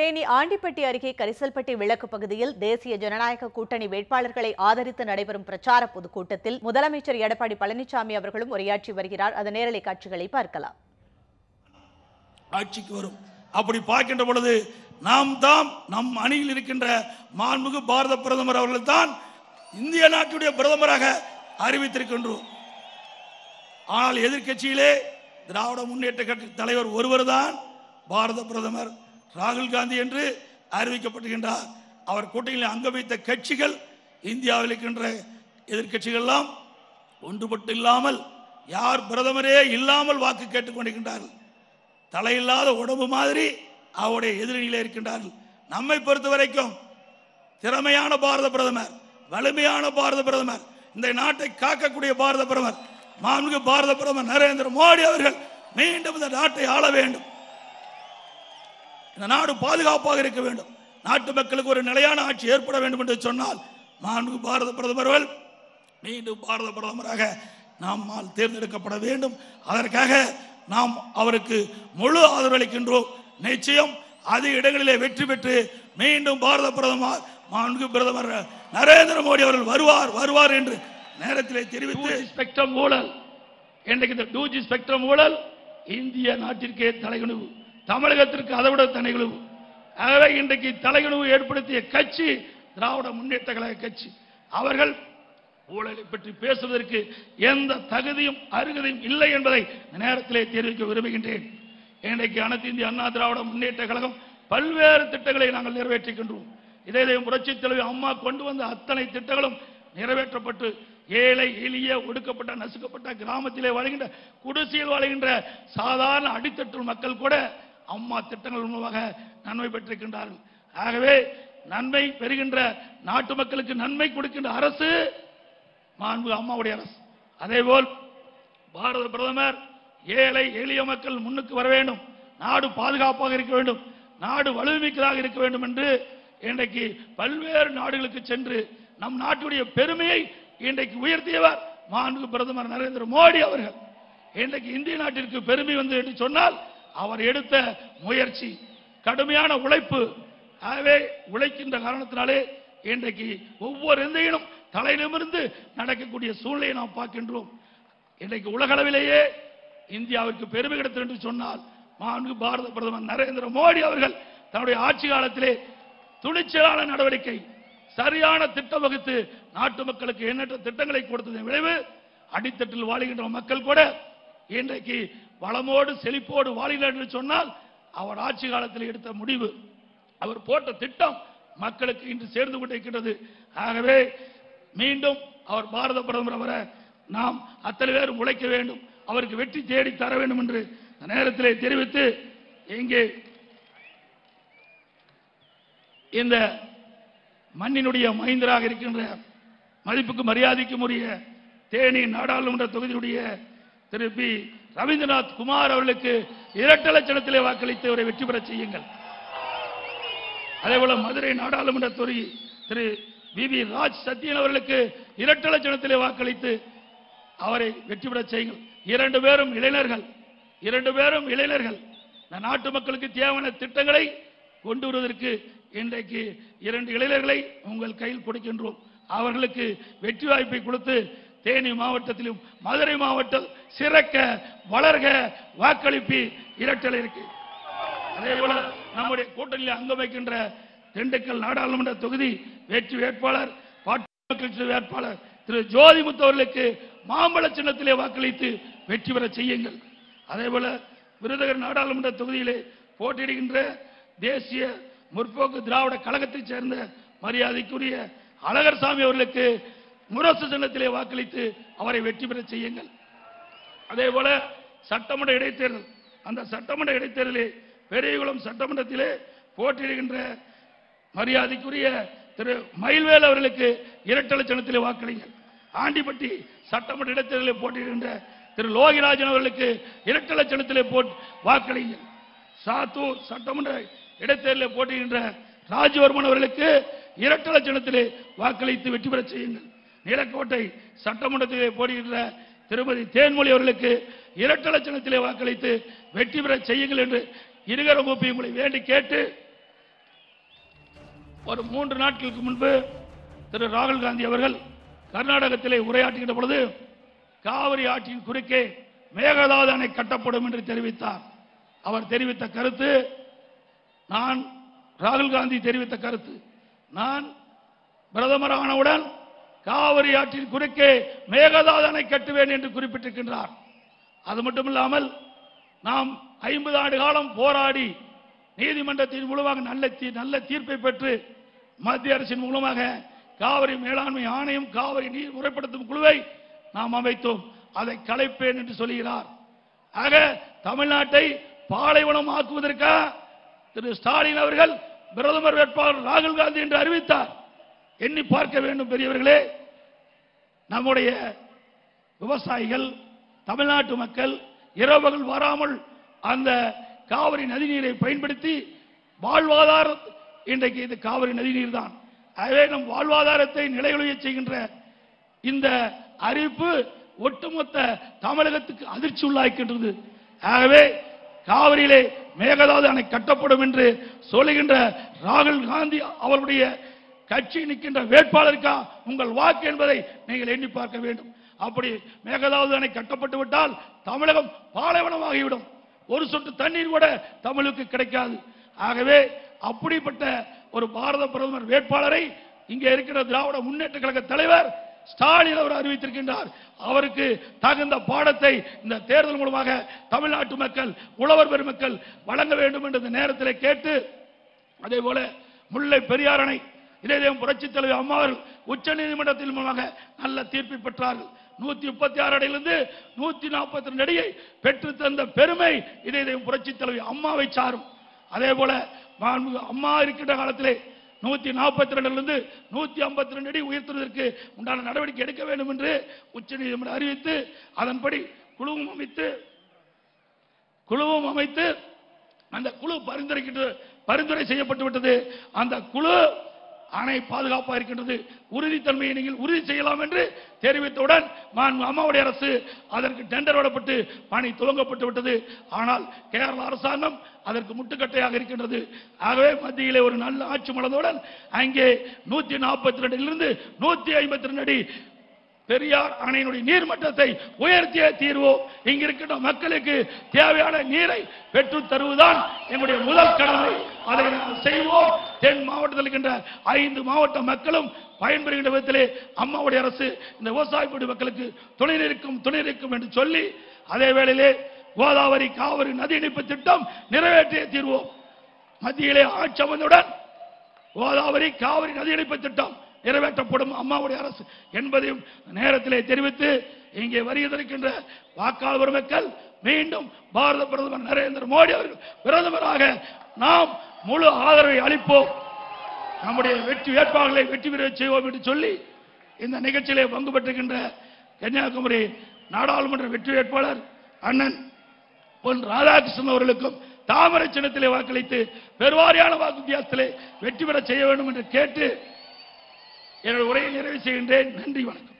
தேனி ஆண்டிப்பட்டி அருகே கரிசல்பட்டி விளக்கு பகுதியில் தேசிய ஜனநாயக கூட்டணி வேட்பாளர்களை ஆதரித்து நடைபெறும் பிரச்சார பொதுக்கூட்டத்தில் முதலமைச்சர் எடப்பாடி பழனிசாமி அவர்களும் உரையாற்றி வருகிறார். அதன் நேரலை காட்சிகளை பார்க்கலாம். ஆட்சிக்கு வரும். அப்படி பார்க்கின்ற பொழுது நாம் தாம் நம் அணியில் இருக்கின்ற மாண்புமிகு பாரத பிரதமர் அவர்கள் தான் இந்திய நாட்டுடைய பிரதமராக அறிவித்திருக்கின்றோம். ஆனால் எதிர்கட்சியிலே திராவிட முன்னேற்ற கட்சி தலைவர் ஒருவர்தான் பாரத பிரதமர். ராகுல் காந்தி என்று அறிவிக்கப்பட்டுகின்றார் அவர் கூட்டணியில் அங்க வைத்த கட்சிகள் இந்தியாவில் இருக்கின்ற எதிர்க்கட்சிகள் எல்லாம் ஒன்றுபட்டு இல்லாமல் யார் பிரதமரே இல்லாமல் வாக்கு கேட்டுக்கொண்டிருக்கின்றார்கள் தலையில்லாத உடம்பு மாதிரி அவருடைய எதிரணியிலே இருக்கின்றார்கள். நம்மை பொறுத்த வரைக்கும் திறமையான பாரத பிரதமர் வலிமையான பாரத பிரதமர் இந்த நாட்டை காக்கக்கூடிய பாரத பிரதமர் மாண்புமிகு பாரத பிரதமர் நரேந்திர மோடி அவர்கள் மீண்டும் இந்த நாட்டை ஆள வேண்டும். இந்த நாடு பாதுகாப்பாக இருக்க வேண்டும். நாட்டு மக்களுக்கு ஒரு நிலையான ஆட்சி ஏற்பட வேண்டும் என்று சொன்னால் மாண்பு பாரத பிரதமர் மீண்டும் பாரத பிரதமராக நம்மால் தேர்ந்தெடுக்கப்பட வேண்டும். அதற்காக நாம் அவருக்கு முழு ஆதரவு அளிக்கின்றோம். நிச்சயம் அதிக இடங்களிலே வெற்றி பெற்று மீண்டும் பாரத பிரதமர் மாண்பு பிரதமர் நரேந்திர மோடி அவர்கள் வருவார் வருவார் என்று நேரத்திலே தெரிவித்து ஸ்பெக்ட்ரம் ஊழல். இன்றைக்கு இந்த டூஜி ஸ்பெக்ட்ரம் ஊழல்? இந்திய நாட்டிற்கே தலைகுணிவு தமிழகத்திற்கு அதை விட அதை ஆகவே இன்றைக்கு தலைகுணிவு ஏற்படுத்திய கட்சி திராவிட முன்னேற்ற கழக கட்சி அவர்கள் ஊழலை பற்றி பேசுவதற்கு எந்த தகுதியும் அருகதையும் இல்லை என்பதை நேரத்திலே தெரிவிக்க விரும்புகின்றேன். இன்றைக்கு அனைத்து இந்திய அண்ணா திராவிட முன்னேற்ற கழகம் பல்வேறு திட்டங்களை நாங்கள் நிறைவேற்றுகின்றோம். இதே புரட்சி தலைவி அம்மா கொண்டு வந்த அத்தனை திட்டங்களும் நிறைவேற்றப்பட்டு ஏழை எளிய ஒடுக்கப்பட்ட நசுக்கப்பட்ட கிராமத்திலே வாழ்கின்ற குடிசையில் வாழ்கின்ற சாதாரண அடித்தட்டு மக்கள் கூட அம்மா திட்டங்கள் மூலமாக நன்மை பெற்றிருக்கின்றார்கள். ஆகவே நன்மை பெறுகின்ற நாட்டு மக்களுக்கு நன்மை கொடுக்கின்ற அரசு மாண்பு அம்மாவுடைய அரசு. அதேபோல் பாரத பிரதமர் ஏழை எளிய மக்கள் முன்னுக்கு வர வேண்டும். நாடு பாதுகாப்பாக இருக்க வேண்டும். நாடு வலுமிக்கதாக இருக்க வேண்டும் என்று இன்றைக்கு பல்வேறு நாடுகளுக்கு சென்று நம் நாட்டுடைய பெருமையை இன்றைக்கு உயர்த்தியவர் மாண்பு பிரதமர் நரேந்திர மோடி அவர்கள். இன்றைக்கு இந்திய நாட்டிற்கு பெருமை வந்து என்று சொன்னால் அவர் எடுத்த முயற்சி கடுமையான உழைப்பு. ஆகவே உழைக்கின்ற காரணத்தினாலே இன்றைக்கு ஒவ்வொரு இந்தியனும் தலை நடக்கக்கூடிய சூழ்நிலையை நாம் பார்க்கின்றோம். இன்றைக்கு உலகளவிலேயே இந்தியாவிற்கு பெருமை கிடைத்தது என்று சொன்னால் மாண்பு பாரத பிரதமர் நரேந்திர மோடி அவர்கள் தன்னுடைய ஆட்சி காலத்திலே துணிச்சலான நடவடிக்கை சரியான திட்டம் வகுத்து நாட்டு மக்களுக்கு எண்ணற்ற திட்டங்களை கொடுத்ததன் விளைவு அடித்தட்டில் வாழுகின்ற மக்கள் கூட இன்றைக்கு வளமோடு செழிப்போடு வாழ்கிறார் என்று சொன்னால் அவர் ஆட்சி காலத்தில் எடுத்த முடிவு. அவர் போட்ட திட்டம் மக்களுக்கு இன்று சேர்ந்து கொண்டிருக்கின்றது. ஆகவே மீண்டும் அவர் பாரத பிரதமர் வர நாம் அத்தனை பேரும் உழைக்க வேண்டும். அவருக்கு வெற்றி தேடி தர வேண்டும் என்று நேரத்திலே தெரிவித்து இங்கே இந்த மண்ணினுடைய மைந்தராக இருக்கின்ற மதிப்புக்கு மரியாதைக்கும் உரிய தேனி நாடாளுமன்ற தொகுதியுடைய திரு பி ரவீந்திரநாத் குமார் அவர்களுக்கு இரட்டை லட்சணத்திலே வாக்களித்து அவரை வெற்றி பெற செய்யுங்கள். அதேபோல மதுரை நாடாளுமன்ற துறை திரு வி வி ராஜ் சத்யன் அவர்களுக்கு இரட்டை லட்சணத்திலே வாக்களித்து அவரை வெற்றி பெற செய்யுங்கள். இரண்டு பேரும் இளைஞர்கள். இரண்டு பேரும் இளைஞர்கள். நாட்டு மக்களுக்கு தேவையான திட்டங்களை கொண்டு வருவதற்கு இன்றைக்கு இரண்டு இளைஞர்களை உங்கள் கையில் கொடுக்கின்றோம். அவர்களுக்கு வெற்றி வாய்ப்பை கொடுத்து தேனி மாவட்டத்திலும் மதுரை மாவட்டம் சிறக்க வளர்க வாக்களிப்பி இரட்டல் இருக்கு. அதே போல நம்முடைய கூட்டணியில் அங்கம் வைக்கின்ற திண்டுக்கல் நாடாளுமன்ற தொகுதி வெற்றி வேட்பாளர் பாட்டு வேட்பாளர் திரு ஜோதிமுத்து அவர்களுக்கு மாம்பழ சின்னத்திலே வாக்களித்து வெற்றி பெற செய்யுங்கள். அதே போல விருதுநகர் நாடாளுமன்ற தொகுதியிலே போட்டியிடுகின்ற தேசிய முற்போக்கு திராவிட கழகத்தைச் சேர்ந்த மரியாதைக்குரிய அழகர்சாமி அவர்களுக்கு முரசு சின்னத்திலே வாக்களித்து அவரை வெற்றி பெற செய்யுங்கள். அதே போல சட்டமன்ற இடைத்தேர்தல். அந்த சட்டமன்ற இடைத்தேர்தலில் பெரியகுளம் சட்டமன்றத்திலே போட்டியிடுகின்ற மரியாதைக்குரிய திரு மயில்வேல் அவர்களுக்கு இரட்டலை சின்னத்திலே வாக்களிங்கள் ஆண்டிப்பட்டி சட்டமன்ற இடைத்தேர்தலில் போட்டியிடுகின்ற திரு லோகிராஜன் அவர்களுக்கு இரட்டை லட்சணத்திலே போட் வாக்களிங்கள் சாத்தூர் சட்டமன்ற இடைத்தேர்தலில் போட்டியிடுகின்ற ராஜவர்மன் அவர்களுக்கு இரட்டை லட்சணத்திலே வாக்களித்து வெற்றி பெற செய்யுங்கள். நீலக்கோட்டை சட்டமன்றத்திலே போடுகின்ற திருமதி தேன்மொழி அவர்களுக்கு இரட்டை லட்சணத்திலே வாக்களித்து வெற்றி பெற செய்யுங்கள் என்று இருகர மூப்பி உங்களை வேண்டி கேட்டு ஒரு மூன்று நாட்களுக்கு முன்பு திரு ராகுல் காந்தி அவர்கள் கர்நாடகத்திலே உரையாற்றுகின்ற பொழுது காவிரி ஆற்றின் குறுக்கே மேகதாது அணை கட்டப்படும் என்று தெரிவித்தார். அவர் தெரிவித்த கருத்து நான் ராகுல் காந்தி தெரிவித்த கருத்து. நான் பிரதமரானவுடன் காவிரி ஆற்றின் குறுக்கே மேகதாதனை கட்டுவேன் என்று குறிப்பிட்டிருக்கின்றார். அது மட்டுமில்லாமல் நாம் ஐம்பது ஆண்டு காலம் போராடி நீதிமன்றத்தின் மூலமாக நல்ல தீ- நல்ல தீர்ப்பை பெற்று மத்திய அரசின் மூலமாக காவிரி மேலாண்மை ஆணையம் காவிரி நீர் முறைப்படுத்தும் குழுவை நாம் அமைத்தோம். அதை கலைப்பேன் என்று சொல்கிறார். ஆக தமிழ்நாட்டை பாலைவனம் ஆக்குவதற்காக திரு ஸ்டாலின் அவர்கள் பிரதமர் வேட்பாளர் ராகுல் காந்தி என்று அறிவித்தார். எண்ணி பார்க்க வேண்டும் பெரியவர்களே. நம்முடைய விவசாயிகள் தமிழ்நாட்டு மக்கள் இரவுகள் வராமல் அந்த காவிரி நதிநீரை பயன்படுத்தி வாழ்வாதாரம் இன்றைக்கு இது காவிரி நதிநீர் தான். ஆகவே நம் வாழ்வாதாரத்தை நிலைகுலைய செய்கின்ற இந்த அறிவிப்பு ஒட்டுமொத்த தமிழகத்துக்கு அதிர்ச்சி உள்ளாக்கின்றது. ஆகவே காவிரியிலே மேகதாது அணை கட்டப்படும் என்று சொல்லுகின்ற ராகுல் காந்தி அவருடைய கட்சி நிற்கின்ற வேட்பாளருக்கா உங்கள் வாக்கு என்பதை நீங்கள் எண்ணி பார்க்க வேண்டும். அப்படி மேகதாது அணை கட்டப்பட்டு விட்டால் தமிழகம் பாலைவனமாகிவிடும். ஒரு சொட்டு தண்ணீர் கூட தமிழுக்கு கிடைக்காது. ஆகவே அப்படிப்பட்ட ஒரு பாரத பிரதமர் வேட்பாளரை இங்கே இருக்கிற திராவிட முன்னேற்ற கழக தலைவர் ஸ்டாலின் அவர் அறிவித்திருக்கின்றார். அவருக்கு தகுந்த பாடத்தை இந்த தேர்தல் மூலமாக தமிழ்நாட்டு மக்கள் உழவர் பெருமக்கள் வழங்க வேண்டும் என்ற இந்த நேரத்தில் கேட்டு அதே போல முல்லை பெரியார் அணை இதயம் புரட்சி தலைவர் அம்மா அவர்கள் உச்ச நீதிமன்றத்தின் மூலமாக நல்ல தீர்ப்பை பெற்றார்கள். நூத்தி முப்பத்தி ஆறு அடியிலிருந்து நூத்தி நாற்பத்தி ரெண்டு அடியை பெற்று தந்த பெருமை இதயம் புரட்சி தலைவி அம்மாவை சாரும். அதே போல அம்மா இருக்கின்ற காலத்திலே நூத்தி நாற்பத்தி ரெண்டிலிருந்து நூத்தி ஐம்பத்தி ரெண்டு அடி உயர்த்துவதற்கு உண்டான நடவடிக்கை எடுக்க வேண்டும் என்று உச்ச நீதிமன்றம் அறிவித்து அதன்படி குழுவும் அமைத்து குழுவும் அமைத்து அந்த குழு பரிந்துரைக்கின்ற பரிந்துரை செய்யப்பட்டு விட்டது. அந்த குழு அணை பாதுகாப்பாக இருக்கின்றது. உறுதித்தன்மையை நீங்கள் உறுதி செய்யலாம் என்று தெரிவித்தவுடன் அம்மாவுடைய அரசு அதற்கு டெண்டர் விடப்பட்டு பணி துவங்கப்பட்டு விட்டது. ஆனால் கேரள அரசாங்கம் அதற்கு முட்டுக்கட்டையாக இருக்கின்றது. ஆகவே மத்தியிலே ஒரு நல்ல ஆட்சி மலர்ந்தவுடன் அங்கே நூத்தி நாற்பத்தி ரெண்டிலிருந்து நூத்தி ஐம்பத்தி ரெண்டு அடி பெரியார் அணையினுடைய நீர்மட்டத்தை உயர்த்திய தீர்வோம். இங்க இருக்கின்ற மக்களுக்கு தேவையான நீரை பெற்றுத் தருவதுதான் எங்களுடைய முதல் கடமை. அதை நாங்கள் செய்வோம். தென் மாவட்டத்தில் இருக்கின்ற ஐந்து மாவட்ட மக்களும் பயன்பெறுகின்ற விதத்திலே அம்மாவுடைய அரசு இந்த விவசாய மக்களுக்கு துணை நிற்கும் துணை நிற்கும் என்று சொல்லி அதே வேளையிலே கோதாவரி காவிரி நதி இணைப்பு திட்டம் நிறைவேற்றிய தீர்வோம். மத்தியிலே ஆட்சி அமைந்தவுடன் கோதாவரி காவிரி நதி இணைப்பு திட்டம் நிறைவேற்றப்படும் அம்மாவுடைய அரசு என்பதையும் நேரத்திலே தெரிவித்து இங்கே வருகின்ற வாக்காளர் மக்கள் மீண்டும் பாரத பிரதமர் நரேந்திர மோடி அவர்கள் பிரதமராக நாம் முழு ஆதரவை அளிப்போம். நம்முடைய வெற்றி வேட்பாளர்களை வெற்றி பெற செய்வோம் என்று சொல்லி இந்த நிகழ்ச்சியிலே பங்கு பெற்றிருக்கின்ற கன்னியாகுமரி நாடாளுமன்ற வெற்றி வேட்பாளர் அண்ணன் பொன் ராதாகிருஷ்ணன் அவர்களுக்கும் தாமரை சின்னத்திலே வாக்களித்து பெருவாரியான வாக்கு வித்தியாசத்திலே வெற்றி பெற செய்ய வேண்டும் என்று கேட்டு என்னோட உரையை நிறைவு செய்கின்றேன். நன்றி வணக்கம்.